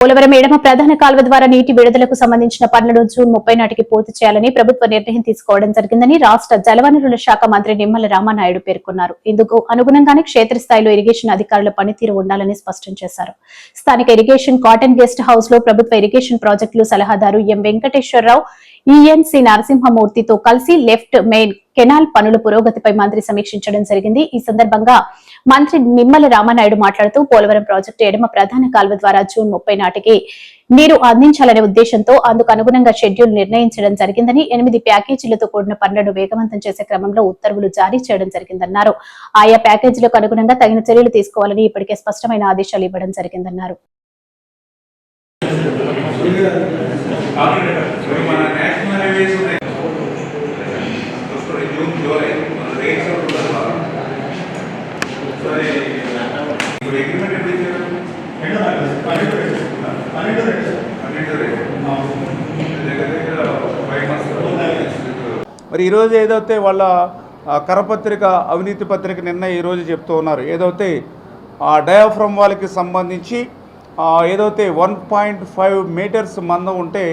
పోలవరం ఎడమ ప్రధాన కాల్వ ద్వారా నీటి విడుదలకు సంబంధించిన పనులను జూన్ ముప్పై నాటికి పూర్తి చేయాలని ప్రభుత్వ నిర్ణయం తీసుకోవడం జరిగిందని రాష్ట్ర జలవనరుల శాఖ మంత్రి నిమ్మల రామానాయుడు పేర్కొన్నారు. ఇందుకు అనుగుణంగానే క్షేత్రస్థాయిలో ఇరిగేషన్ అధికారుల పనితీరు ఉండాలని స్పష్టం చేశారు. స్థానిక ఇరిగేషన్ కాటన్ గెస్ట్ హౌస్లో ప్రభుత్వ ఇరిగేషన్ ప్రాజెక్టులు సలహాదారు ఎం వెంకటేశ్వరరావు ఈఎన్సి నరసింహమూర్తితో కలిసి లెఫ్ట్ మెయిన్ కెనాల్ పనుల పురోగతిపై మంత్రి సమీక్షించడం జరిగింది. ఈ సందర్భంగా మంత్రి నిమ్మల రామానాయుడు మాట్లాడుతూ పోలవరం ప్రాజెక్టు ఎడమ ప్రధాన కాల్వ ద్వారా జూన్ ముప్పై నాటికి నీరు అందించాలనే ఉద్దేశంతో అందుకు అనుగుణంగా షెడ్యూల్ నిర్ణయించడం జరిగిందని ఎనిమిది ప్యాకేజీలతో కూడిన పనులను వేగవంతం చేసే క్రమంలో ఉత్తర్వులు జారీ చేయడం జరిగిందన్నారు. ఆయా ప్యాకేజీలకు అనుగుణంగా తగిన చర్యలు తీసుకోవాలని ఇప్పటికే స్పష్టమైన ఆదేశాలు ఇవ్వడం జరిగిందన్నారు. మరి ఈరోజు ఏదైతే వాళ్ళ కరపత్రిక అవినీతి పత్రిక నిన్న ఈరోజు చెప్తూ ఉన్నారు. ఏదైతే ఆ డయాఫ్రమ్ వాళ్ళకి సంబంధించి ఏదైతే వన్ పాయింట్ ఫైవ్ మీటర్స్ మందం ఉంటే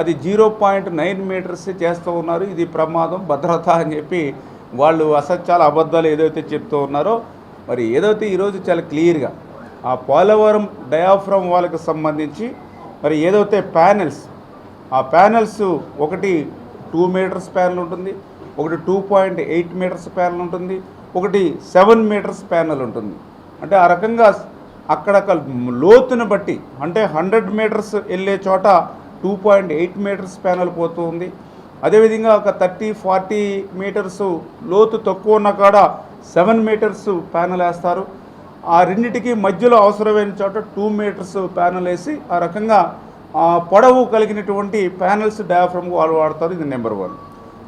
అది జీరో పాయింట్ నైన్ మీటర్స్ చేస్తూ ఉన్నారు. ఇది ప్రమాదం భద్రత అని చెప్పి వాళ్ళు అసత్యాల అబద్ధాలు ఏదైతే చెప్తూ ఉన్నారో మరి ఏదైతే ఈరోజు చాలా క్లియర్గా ఆ పోలవరం డయాఫ్రమ్ వాళ్ళకి సంబంధించి మరి ఏదైతే ప్యానెల్స్ ఆ ప్యానెల్స్ ఒకటి టూ మీటర్స్ ప్యానల్ ఉంటుంది ఒకటి two point eight meters panel ఉంటుంది ఒకటి సెవెన్ మీటర్స్ ప్యానల్ ఉంటుంది. అంటే ఆ రకంగా అక్కడక్కడ లోతును బట్టి అంటే హండ్రెడ్ మీటర్స్ వెళ్ళే చోట two point eight meters panel పోతూ ఉంది. అదేవిధంగా ఒక థర్టీ ఫార్టీ మీటర్స్ లోతు తక్కువ ఉన్న కాడ సెవెన్ మీటర్స్ ప్యానల్ వేస్తారు. ఆ రెండిటికి మధ్యలో అవసరమైన చోట టూ మీటర్స్ ప్యానల్ వేసి ఆ రకంగా పొడవు కలిగినటువంటి ప్యానెల్స్ డయాఫ్రమ్ వాళ్ళు వాడతారు ఇది నెంబర్ వన్.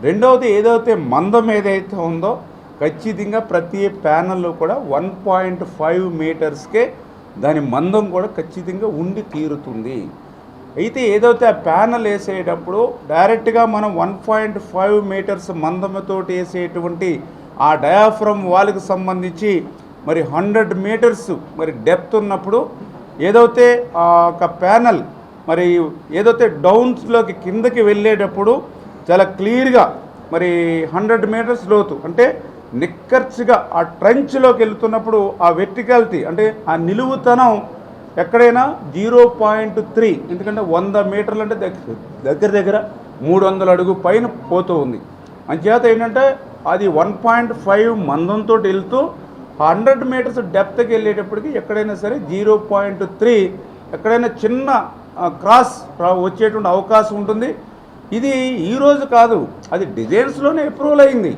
రెండవది ఏదైతే మందం ఏదైతే ఉందో ఖచ్చితంగా ప్రతి ప్యానల్లో కూడా వన్ పాయింట్ ఫైవ్ మీటర్స్కే దాని మందం కూడా ఖచ్చితంగా ఉండి తీరుతుంది. అయితే ఏదైతే ఆ ప్యానల్ వేసేటప్పుడు డైరెక్ట్గా మనం వన్ పాయింట్ ఫైవ్ మీటర్స్ మందముతో వేసేటువంటి ఆ డయాఫ్రమ్ వాళ్ళకి సంబంధించి మరి హండ్రెడ్ మీటర్స్ మరి డెప్త్ ఉన్నప్పుడు ఏదైతే ఆ యొక్క ప్యానల్ మరి ఏదైతే డౌన్స్లోకి కిందకి వెళ్ళేటప్పుడు చాలా క్లియర్గా మరి హండ్రెడ్ మీటర్స్ లోతు అంటే నిక్కర్చిగా ఆ ట్రంచ్లోకి వెళ్తున్నప్పుడు ఆ వెర్టికాలిటీ అంటే ఆ నిలువుతనం ఎక్కడైనా జీరో పాయింట్ త్రీ ఎందుకంటే వంద మీటర్లు అంటే దగ్గర దగ్గర దగ్గర మూడు వందల అడుగు పైన పోతూ ఉంది. అంచేత ఏంటంటే అది వన్ పాయింట్ ఫైవ్ మందంతో వెళ్తూ హండ్రెడ్ మీటర్స్ డెప్త్కి వెళ్ళేటప్పటికి ఎక్కడైనా సరే జీరో పాయింట్ త్రీ ఎక్కడైనా చిన్న క్రాస్ వచ్చేటువంటి అవకాశం ఉంటుంది. ఇది ఈరోజు కాదు అది డిజైన్స్లోనే అప్రూవల్ అయింది.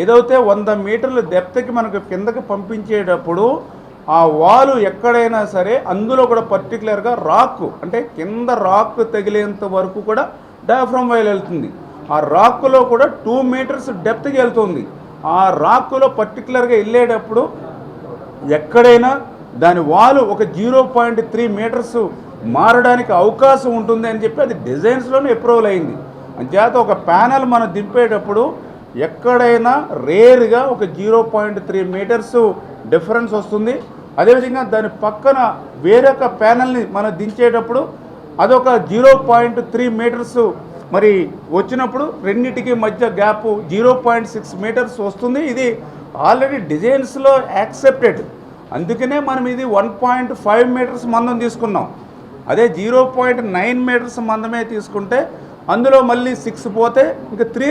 ఏదైతే వంద మీటర్ల డెప్త్కి మనకు కిందకి పంపించేటప్పుడు ఆ వాలు ఎక్కడైనా సరే అందులో కూడా పర్టికులర్గా రాక్ అంటే కింద రాక్ తగిలేంత వరకు కూడా డయాఫ్రమ్ వైల్ వెళ్తుంది. ఆ రాక్లో కూడా టూ మీటర్స్ డెప్త్కి వెళ్తుంది. ఆ రాక్లో పర్టికులర్గా వెళ్ళేటప్పుడు ఎక్కడైనా దాని వాలు ఒక జీరో పాయింట్ త్రీ మీటర్స్ మారడానికి అవకాశం ఉంటుంది అని చెప్పి అది డిజైన్స్లోనే అప్రూవల్ అయింది. అంచేత ఒక ప్యానెల్ మనం దింపేటప్పుడు ఎక్కడైనా రేర్గా ఒక zero point three meters difference వస్తుంది. అదేవిధంగా దాని పక్కన వేరొక ప్యానెల్ని మనం దించేటప్పుడు అదొక జీరో పాయింట్ త్రీ మీటర్స్ మరి వచ్చినప్పుడు రెండింటికి మధ్య gap zero point six meters వస్తుంది. ఇది ఆల్రెడీ డిజైన్స్లో యాక్సెప్టెడ్ అందుకనే మనం ఇది వన్ పాయింట్ ఫైవ్ మీటర్స్ మందం తీసుకున్నాం. అదే జీరో పాయింట్ నైన్ మీటర్స్ మందమే తీసుకుంటే అందులో మళ్ళీ సిక్స్ పోతే ఇంకా త్రీ